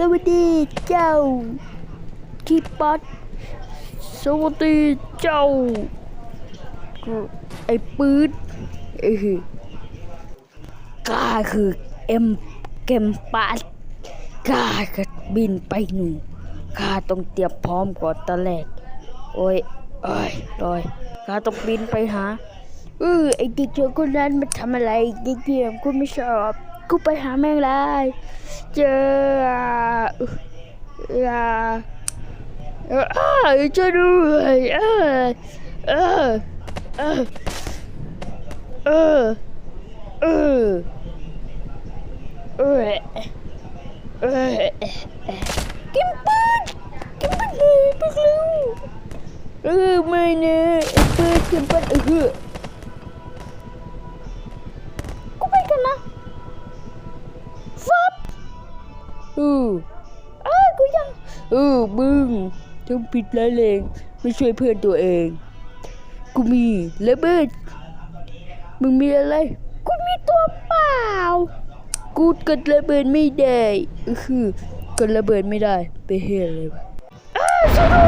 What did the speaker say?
สวัสดีเจ้าคีป๊อตสวัสดีเจ้า ไอ้ปืดเอ้ยกาคือเอ็มเกมปัสกาก็บินไปหนูกาต้องเตรียมพร้อมก่อนตอนแรกโอ้ยโอ้ยโอ้ยกาต้องบินไปหาเออไอ้เด็กเจอคนนั้นมันทำอะไรเด็กเดียมกูไม่ชอบ กูไปหาแมงเลยเจออ่าเอออ่าช่วยด้วยเออเออเออเออเออเออเออกินปืนกินปืนเลยไปเร็วเออไม่นะไอ้ปืนกินปืนเออ ออเอ้ยกูยังเออมึงทำผิดร้ายแรงไม่ช่วยเพื่อนตัวเอง กูมีระเบิดมึงมีอะไร กูมีตัวเปล่า กูกดระเบิดไม่ได้ก็คือ กดระเบิดไม่ได้ ไปเฮียอะไรวะอ้าวช่วยด้วย